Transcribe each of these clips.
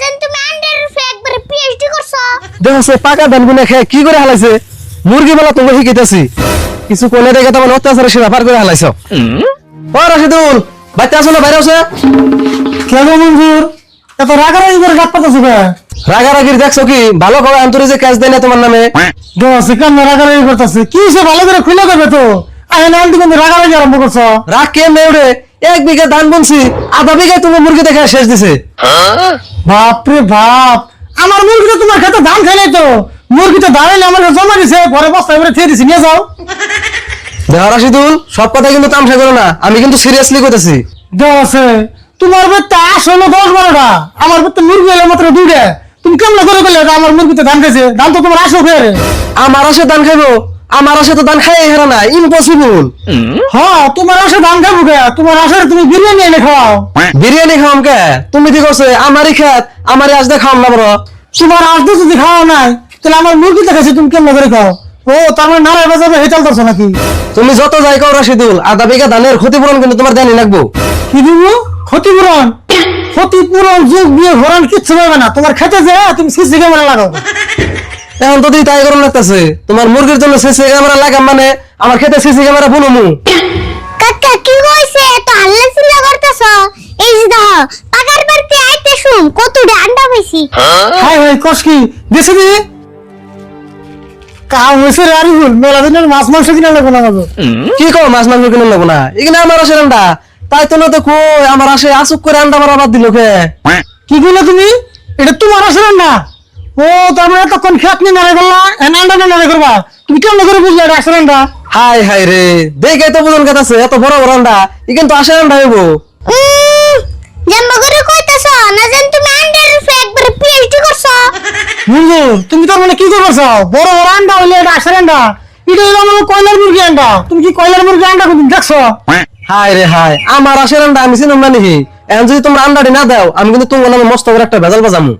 জানি তুমি করে করে রাগারাগি করে দেখছ কি? ভালো খবর আন্তরিক যে ক্যাশ দেয় না তোমার নামে। কি ভালো করে খুলে দেবে তো? আয় না, আন্টি কিন্তু রাগারাগি আরম্ভ করছ। রাগ কে মেউরে এক বিঘা ধান বুনছি আধা বিঘায় তুমি মুরগি দেখে শেষ দিছে। বাপরে বাপ আমার মুরগিটা তোমার খেতে ধান খাইলে তো। মুরগিটা দাঁড়াইলে আমার জমা দিছে পরে বস্তায় করে খেয়ে দিছি নিয়ে যাও। রাশিদুল সব কথা কিন্তু তামসা করো না আমি কিন্তু সিরিয়াসলি কইতেছি। দোষে তোমার বেতে আসলে দশ বারোটা আমার বেতে মুরগি এলে মাত্র দুইটা। তুমি কেমন করে করলে আমার মুরগিতে ধান খাইছে? ধান তো তোমার আসো ফেরে আমার আসে ধান খাইবো? আমার আসে তো ধান খাই হেরা না ইম্পসিবল হ্যাঁ তোমার আসে ধান খাব কে? তোমার আসে তুমি বিরিয়ানি এনে খাও। বিরিয়ানি খাওয়াম কে? তুমি কি করছে? আমারই খেত আমারই আজ খাওয়াম না বড় তোমার আসতে যদি খাওয়া নাই তাহলে আমার মুরগি দেখাচ্ছে তুমি কেমন করে খাও? ও তার মানে নারায় বাজাবে হেঁচাল করছ নাকি? তুমি যত যাই কও রাশিদুল আধা বিঘা ধানের ক্ষতিপূরণ কিন্তু তোমার দেনি লাগবো। কি দিব? ক্ষতিপূরণ? ক্ষতিপূরণ যোগ বিয়ে ভরণ কিচ্ছু পাবে না। তোমার খেতে যে তুমি সিসি ক্যামেরা লাগাও। এখন তো তাই গরম লাগতেছে। তোমার মুরগির জন্য সিসি ক্যামেরা লাগাম মানে আমার খেতে সিসি ক্যামেরা বুনমু কাকা কি কইছে এত হাল্লা চিল্লা করতেছো? এই যে দেখো পাকার বাড়িতে আইতে শুন আন্ডা পাইছি। হাই হাই কস কি? দেশে দি? কাম হয়েছে রে আরিফুল মেলা দিনের মাছ মাংস কিনা লাগবে না কি কো মাছ মাংস কিনে নেব না? এখানে আমার আসে রান্ডা তাই তো না তো কো আমার আসে আসুক করে আন্ডা মারা বাদ দিল কে? কি করলে তুমি? এটা তোমার আসলে না ও তার মানে এতক্ষণ খেত নিয়ে নাড়ে করলা? এনান্ডা না নাড়ে করবা। তুমি কেমন করে বুঝলে এটা আসলে হাই হাই রে। দেখে তো বুঝন কাছে এত বড় বড় আন্ডা ই কিন্তু আসে আন্ডা হইব। উম, জাম্বা করে কইতাছো না জানি তুমি আন্ডার উপরে একবারে পিএইচডি করছ? বুঝলো তুমি তার মানে কি করবে চাও? বড় বড় আন্ডা হইলে এটা আসলে আন্ডা। এটা হইল আমার কয়লার মুরগি আন্ডা। তুমি কি কয়লার মুরগি আন্ডা তুমি দেখছ? হাই রে হাই। আমার আসে আন্ডা আমি চিনুম না নাকি? এখন যদি তোমরা আন্ডাটি না দাও আমি কিন্তু তোমার নামে মস্ত করে একটা ভেজাল বাজামু।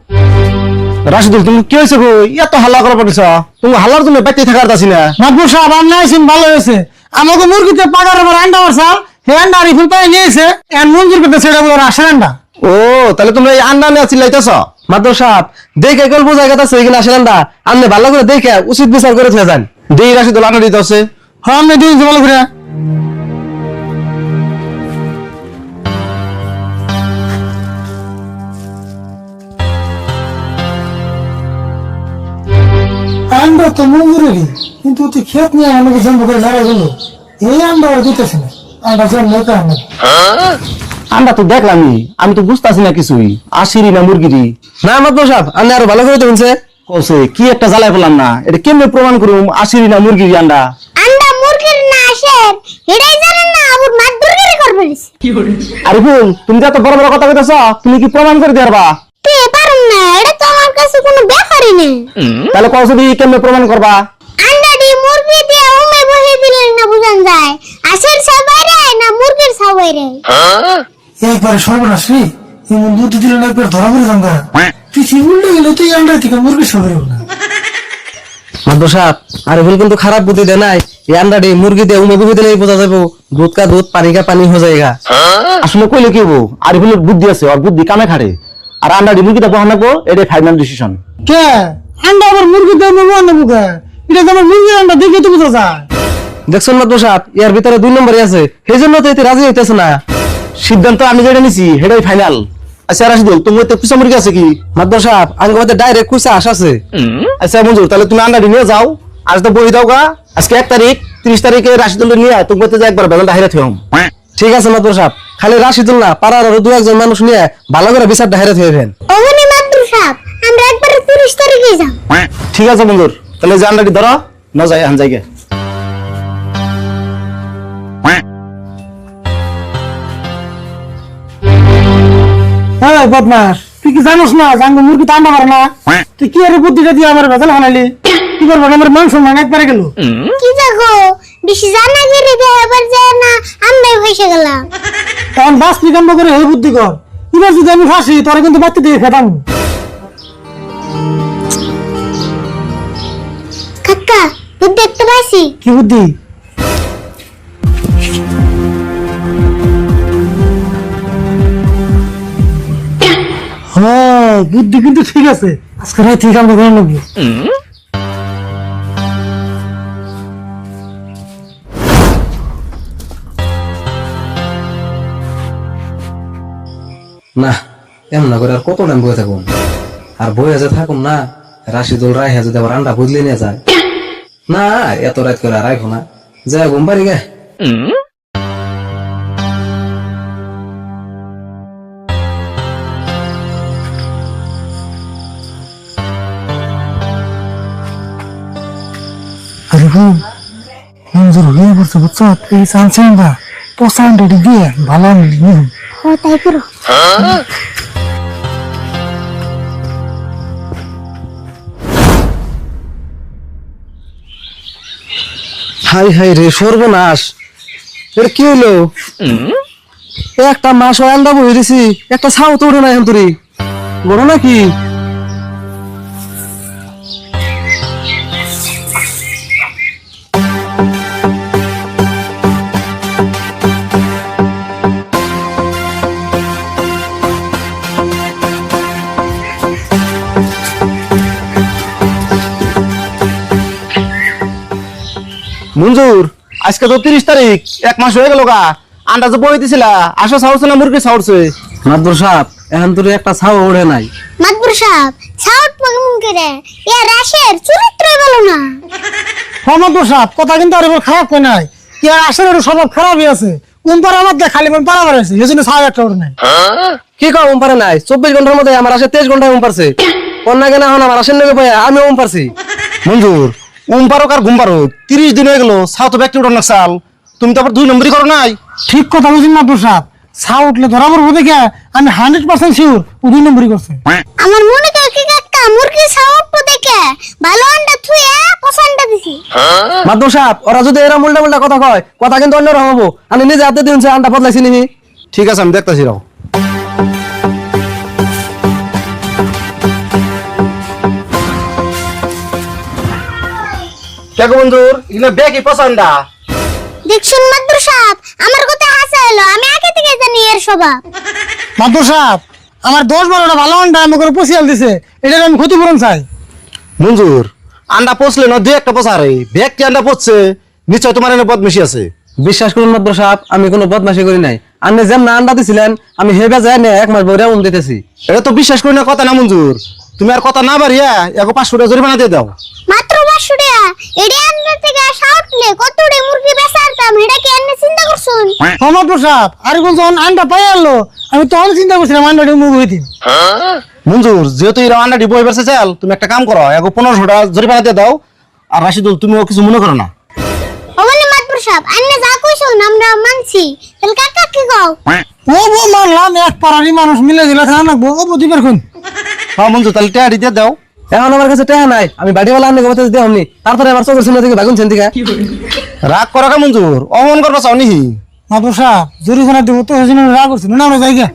রাশিদুল তুমি কি হয়েছে গো? এত হাল্লা করা পড়েছ তুমি হালার জন্য বাইতে থাকার তাছি না। মাদবুর সাহেব রান্না আইসেন ভালো হয়েছে। আমাকে মুরগিতে পাকার আবার আন্ডা মারছা হে আন্ডা রিফিল পাই নিয়েছে। এন মঞ্জুর করতে সেটা বলে আসলে আন্ডা। ও তাহলে তোমরা এই আন্ডা নিয়ে চিল্লাইতেছ? মাদ্র সাপ দেখে গল্প জায়গা আছে এখানে আসে আন্ডা। আনলে ভালো করে দেখে উচিত বিচার করে থুয়ে যান। দেই রাশি তো আন্ডা দিতে আছে হ্যাঁ আমি দিয়েছি ভালো করে। তো কিন্তু তুই খেত নিয়ে আমাকে জন্ম করে গেল এই আন্ডা দিতেছে না। আন্ডা জন্ম হতে আমার আন্ডা তো দেখলামই আমি তো বুঝতাছি না কিছুই। আশিরি না মুরগিরি? না আনলে আরও ভালো করে কসে কি একটা জ্বালাই পেলাম না এটা কেমনে প্রমাণ করুম আশিরি না মুরগিরি আন্ডা? আন্ডা মুরগির না আসে এটাই জানেন না আবুর মাত বুরগিরি করবে আরে বোন তুমি যে এত বড় বড় কথা কইতেছ তুমি কি প্রমাণ করে দিয়ারবা তে পারুম না এটা তো আমার কাছে কোনো ব্যাপারই নেই। তাহলে কসে দিয়ে কেমনে প্রমাণ করবা? আন্ডাটি মুরগি দিয়ে উমে বসে দিলে না বুঝান যায়। সবাইরে না মুরগির সবাইরে একবারে সর্বনাশ রে এমন দুধ দিল না একবার ধরা পড়ে পৃথিবী উল্টে গেলে তো এই আন্ডা থেকে মুরগি সবে না। মাদ্র সাপ আরে ভুল কিন্তু খারাপ বুদ্ধি দে নাই। এই আন্ডাটি মুরগি দিয়ে উমে বুঝে দিলেই বোঝা যাব দুধ কা দুধ পানি কা পানি হয়ে? যায়গা আসলে কইলে কি হব আরিফুলের বুদ্ধি আছে আর বুদ্ধি কামে খাড়ে। আর আন্ডা মুরগিটা বহান রাখব এটাই ফাইনাল ডিসিশন কে? আন্ডা আবার মুরগি দিয়ে নেব নেব কে এটা তো আমার মুরগির আন্ডা দেখে তো বোঝা যায়। দেখছেন মাদ্র সাপ ইয়ার ভিতরে দুই নম্বরই আছে। সেই জন্য তো এতে রাজি হইতেছে না। সিদ্ধান্ত আমি যেটা নিছি সেটাই ফাইনাল আচ্ছা রাশিদুল তোমার তো কুচা মুরগি আছে কি? মাদ্র সাপ আঙ্গ মধ্যে ডাইরেক্ট কুচা আস আছে। আচ্ছা মঞ্জুর তাহলে তুমি আন্ডা নিয়ে যাও। আজ তো বই দাও গা। আজকে এক তারিখ তিরিশ তারিখে রাশিদুল নিয়ে আয়। তোমার তো একবার বেলাটা হাইরা থিয়ম ঠিক আছে মাদ্র সাপ খালি রাশিদুল না পাড়ার আরও দু একজন মানুষ নিয়ে ভালো করে বিচারটা হেরে থইবেন ওখানে মাত্র সাপ আমরা একবারে তিরিশ তারিখে যাও ঠিক আছে মঞ্জুর তাহলে যে আন্ডাটি ধরো। না যাই আন যাইগে। হ্যাঁ বদমাস তুই কি জানোস না জাঙ্গ মুরগি তো আন্ডা মারে না? তুই কি আরে বুদ্ধিটা দিয়ে আমার ভেজাল কি করব আমার মাংস একবারে গেল। কি দেখো বেশি জানা গেলে তো এবার যায় না আমরাই ভেসে গেলাম। তখন বাস নিকাম্ব করে হে বুদ্ধি কর এবার যদি আমি ফাঁসি তোরা কিন্তু বাচ্চা দিয়ে খেতাম কাকা দুধ দেখতে পাইছি। কি বুদ্ধি? হ্যাঁ বুদ্ধি কিন্তু ঠিক আছে। আজকে রাত ঠিক আমরা করে নেব না, এমন না করে আর কত টাইম বয়ে থাকুন আর বয়ে যে থাকুন না, রাশিদুল রায় যদি আবার আন্ডা বুঝলে নিয়ে যায়। না, এত রাত করে আর রাখো না। যায় ঘুম পারি গে। দিয়ে ভালো ও তাই করো হাই হাই রে সর্বনাশ। এর কি হলো একটা মাস আন্ডা বই দিছি একটা ছাও তো উঠে না এখন তুই বড় নাকি মঞ্জুর আজকে তো তিরিশ তারিখ এক মাস হয়ে গেল গা। আন্দাজে বই দিছিলা আসো সাউছে না মুরগি সাউছে মাদুর সাপ এখন তোর একটা ছাও ওড়ে নাই। মাতবর সাহেব ছাউট পাগমন করে? এ রাশের চরিত্র বলো না। সমাদ সাপ কথা কিন্তু আর খারাপ কই নাই। ইয়ার আসলে একটু স্বভাব খারাপই আছে। কোন পারা বাদ দিয়ে খালি মন পারা বাড়াইছে এই জন্য সাহেব একটা ওর নাই। কি কম উম পারে নাই? চব্বিশ ঘণ্টার মধ্যে আমার আসে তেইশ ঘন্টায় উম পারছে কন্যা কেনা এখন আমার আসেন নেবে পাই আমি উম পারছি মঞ্জুর উম পারো আর ঘুম তিরিশ দিন হয়ে গেল সাউথ ব্যক্তি উঠান চাল তুমি তো আবার দুই নম্বরই করো নাই। ঠিক কথা বুঝিন না তোর সাপ উঠলে ধরা পড়ব দেখে আমি হান্ড্রেড পার্সেন্ট শিওর ও দুই নম্বরই করছে। আমার মনে করে কি কাকা মুরগি ছাউট দেখে। ভালো আন্ডা থুয়ে পছন্দটা দিছি। মাদুর সাপ ওরা যদি এরা উল্টা উল্টা কথা কয় কথা কিন্তু অন্যরকম হব। আমি নিজে হাতে দিন আন্ডা বদলাইছি নিহি। ঠিক আছে আমি দেখতেছি রাও। বেকি পছন্দা? দেখছুন সাহেব আমার কথা হাসা এলো। আমি আগে থেকে জানি এর স্বভাব। মাদুর সাপ আমার বারোটা ভালো আন্ডা আমাকে পচিয়াল দিছে। এটার আমি ক্ষতিপূরণ চাই। মঞ্জুর আন্ডা পচলে না দুই একটা পচারে ব্যক্তি আন্ডা পচছে নিশ্চয় তোমার এনে বদমেশি আছে। বিশ্বাস করুন মাদুর সাপ আমি কোনো বদমাশি করি নাই। আপনি যেমন আন্ডা দিছিলেন আমি হেবে যাই না এক মাস বইরা উম দিতেছি। এটা তো বিশ্বাস করি না কথা না মঞ্জুর তুমি আর কথা না বাড়িয়া এক পাঁচশো টাকা জরিমানা দিয়ে দাও। মাত্র পাঁচশো টাকা এডি আন্ডা থেকে সাউটলে কত রে মুরগি বেচারতাম এটা কি এনে চিন্তা করছুন? মাদুর সাপ আর কোন যখন আন্ডা পাই আনলো আমি তখন চিন্তা করছিলাম আন্ডাটি মুখ হইতিন মঞ্জুর যেহেতু এরা আন্ডাটি বই বেড়ছে চাল তুমি একটা কাম করো এক পনেরোশো টাকা জরিমানা দিয়ে দাও আর রাশিদুল তুমিও কিছু মনে করো না। ওখানে মাতবর সাহেব আন্নে যা কইছুন আমরা মানছি। তাহলে কাকা কি কও? ও বো মানলাম এক পাড়ারই মানুষ মিলে দিলে খানা নাকবো ও বো দিবার কোন? হ্যাঁ মঞ্জুর তাহলে টেয়ারি দিয়ে দাও। এখন আমার কাছে টাকা নাই আমি বাড়িওয়ালা আনলে গোবাতে দিতে আমনি তারপরে আমার চোখের সামনে থেকে ভাগুন থেকে রাগ করা কা মঞ্জুর অমন করবা চাও নিহি মাদুর সাপ জরিমানা দেবো তো সেজন্য রাগ করছিল না আমরা জায়গা